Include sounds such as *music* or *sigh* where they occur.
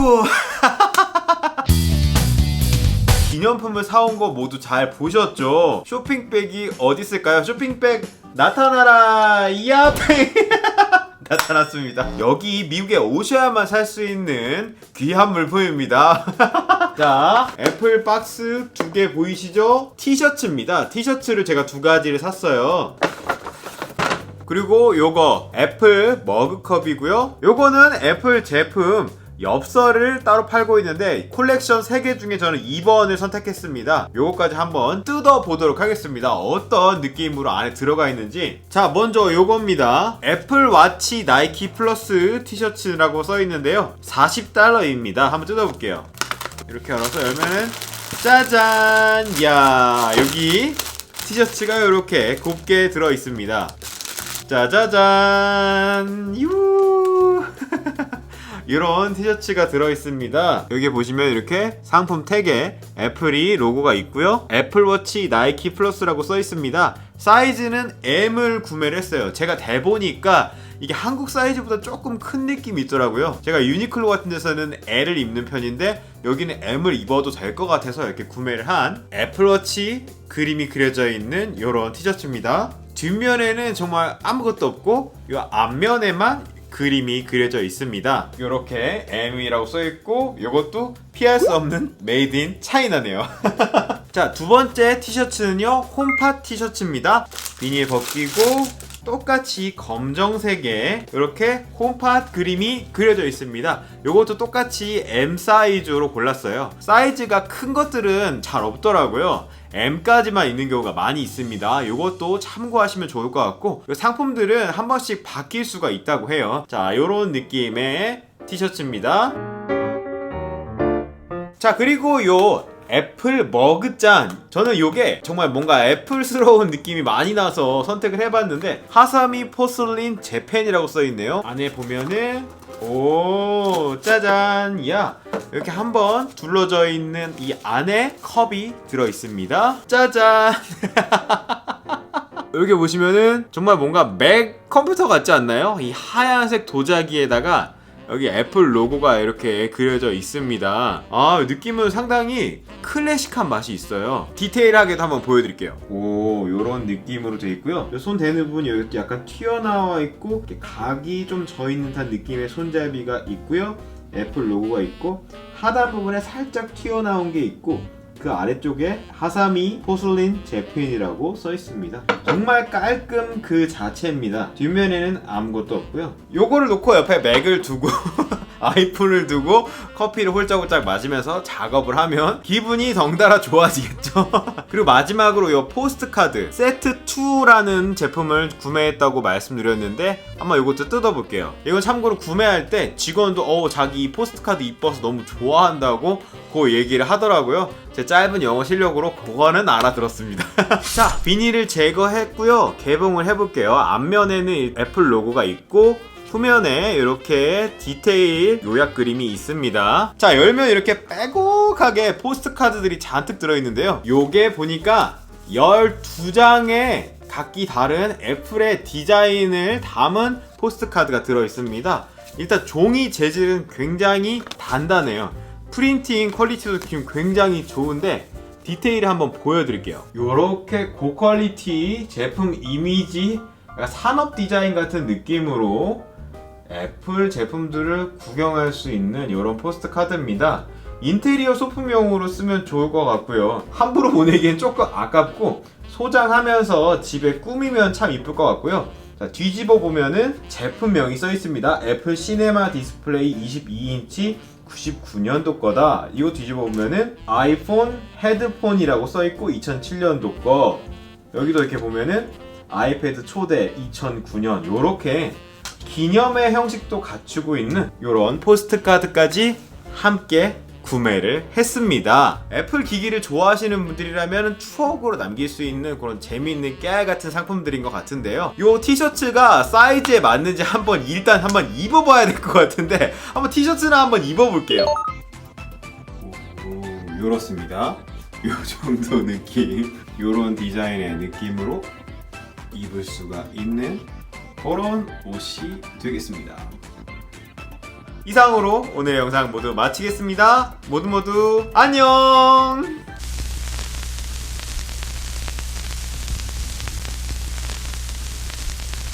아이고. *laughs* 기념품을 사온 거 모두 잘 보셨죠? 쇼핑백이 어디 있을까요? 쇼핑백 나타나라 이 앞에 *laughs* 나타났습니다. 여기 미국에 오셔야만 살 수 있는 귀한 물품입니다. *laughs* 자, 애플 박스 두 개 보이시죠? 티셔츠입니다. 티셔츠를 제가 두 가지를 샀어요. 그리고 요거 애플 머그컵이고요. 요거는 애플 제품 엽서를 따로 팔고 있는데 콜렉션 3개 중에 저는 2번을 선택했습니다. 요거까지 한번 뜯어보도록 하겠습니다. 어떤 느낌으로 안에 들어가 있는지. 자, 먼저 요겁니다. 애플 와치 나이키 플러스 티셔츠라고 써 있는데요. 40달러입니다. 한번 뜯어볼게요. 이렇게 열어서 열면은 짜잔! 야, 여기 티셔츠가 이렇게 곱게 들어 있습니다. 짜자잔 유 이런 티셔츠가 들어있습니다. 여기 보시면 이렇게 상품 택에 애플이 로고가 있고요. 애플워치 나이키 플러스라고 써 있습니다. 사이즈는 M을 구매를 했어요. 제가 대보니까 이게 한국 사이즈보다 조금 큰 느낌이 있더라고요. 제가 유니클로 같은 데서는 L을 입는 편인데 여기는 M을 입어도 될 것 같아서 이렇게 구매를 한 애플워치 그림이 그려져 있는 이런 티셔츠입니다. 뒷면에는 정말 아무것도 없고 이 앞면에만 그림이 그려져 있습니다. 이렇게 M이라고 써 있고 이것도 피할 수 없는 메이드 인 차이나네요. 자, 두 번째 티셔츠는요. 홈팟 티셔츠입니다. 비닐 벗기고 똑같이 검정색에 이렇게 홈팟 그림이 그려져 있습니다. 이것도 똑같이 M 사이즈로 골랐어요. 사이즈가 큰 것들은 잘 없더라고요. M까지만 있는 경우가 많이 있습니다. 이것도 참고하시면 좋을 것 같고 상품들은 한 번씩 바뀔 수가 있다고 해요. 자, 이런 느낌의 티셔츠입니다. 자, 그리고 요 애플 머그잔. 저는 요게 정말 뭔가 애플스러운 느낌이 많이 나서 선택을 해봤는데 하사미 포슬린 재팬이라고 써있네요. 안에 보면은 오 짜잔. 야 이렇게 한번 둘러져 있는 이 안에 컵이 들어있습니다. 짜잔. *laughs* 여기 보시면은 정말 뭔가 맥 컴퓨터 같지 않나요? 이 하얀색 도자기에다가 여기 애플 로고가 이렇게 그려져 있습니다. 아, 느낌은 상당히 클래식한 맛이 있어요. 디테일하게도 한번 보여드릴게요. 오, 요런 느낌으로 돼 있고요. 손 대는 부분이 여기 약간 튀어나와 있고, 각이 좀 져 있는 듯한 느낌의 손잡이가 있고요. 애플 로고가 있고, 하단 부분에 살짝 튀어나온 게 있고, 그 아래쪽에 하사미 포슬린 제핀이라고 써 있습니다. 정말 깔끔 그 자체입니다. 뒷면에는 아무것도 없고요. 요거를 놓고 옆에 맥을 두고 *laughs* 아이폰을 두고 커피를 홀짝홀짝 마시면서 작업을 하면 기분이 덩달아 좋아지겠죠. *laughs* 그리고 마지막으로 요 포스트 카드 세트 2라는 제품을 구매했다고 말씀드렸는데 한번 이것도 뜯어볼게요. 이건 참고로 구매할 때 직원도 어 자기 이 포스트 카드 이뻐서 너무 좋아한다고 그 얘기를 하더라고요. 제 짧은 영어 실력으로 그거는 알아들었습니다. *laughs* 자, 비닐을 제거했고요. 개봉을 해볼게요. 앞면에는 애플 로고가 있고 후면에 이렇게 디테일 요약 그림이 있습니다. 자, 열면 이렇게 빼곡하게 포스트 카드들이 잔뜩 들어있는데요. 요게 보니까 12장의 각기 다른 애플의 디자인을 담은 포스트 카드가 들어있습니다. 일단 종이 재질은 굉장히 단단해요. 프린팅 퀄리티도 지금 굉장히 좋은데 디테일을 한번 보여드릴게요. 이렇게 고퀄리티 제품 이미지 산업 디자인 같은 느낌으로 애플 제품들을 구경할 수 있는 이런 포스트 카드입니다. 인테리어 소품용으로 쓰면 좋을 것 같고요. 함부로 보내기엔 조금 아깝고 소장하면서 집에 꾸미면 참 이쁠 것 같고요. 자, 뒤집어 보면은 제품명이 써 있습니다. 애플 시네마 디스플레이 22인치 99년도 거다. 이거 뒤집어 보면은 아이폰 헤드폰이라고 써 있고 2007년도 거. 여기도 이렇게 보면은 아이패드 초대 2009년 요렇게 기념의 형식도 갖추고 있는 이런 포스트 카드까지 함께 구매를 했습니다. 애플 기기를 좋아하시는 분들이라면 추억으로 남길 수 있는 그런 재미있는 깨알 같은 상품들인 것 같은데요. 이 티셔츠가 사이즈에 맞는지 한번 일단 한번 입어봐야 될 것 같은데 한번 티셔츠나 한번 입어볼게요. 오, 이렇습니다. 요 정도 느낌, 요런 디자인의 느낌으로 입을 수가 있는 그런 옷이 되겠습니다. 이상으로 오늘의 영상 모두 마치겠습니다 모두 모두 안녕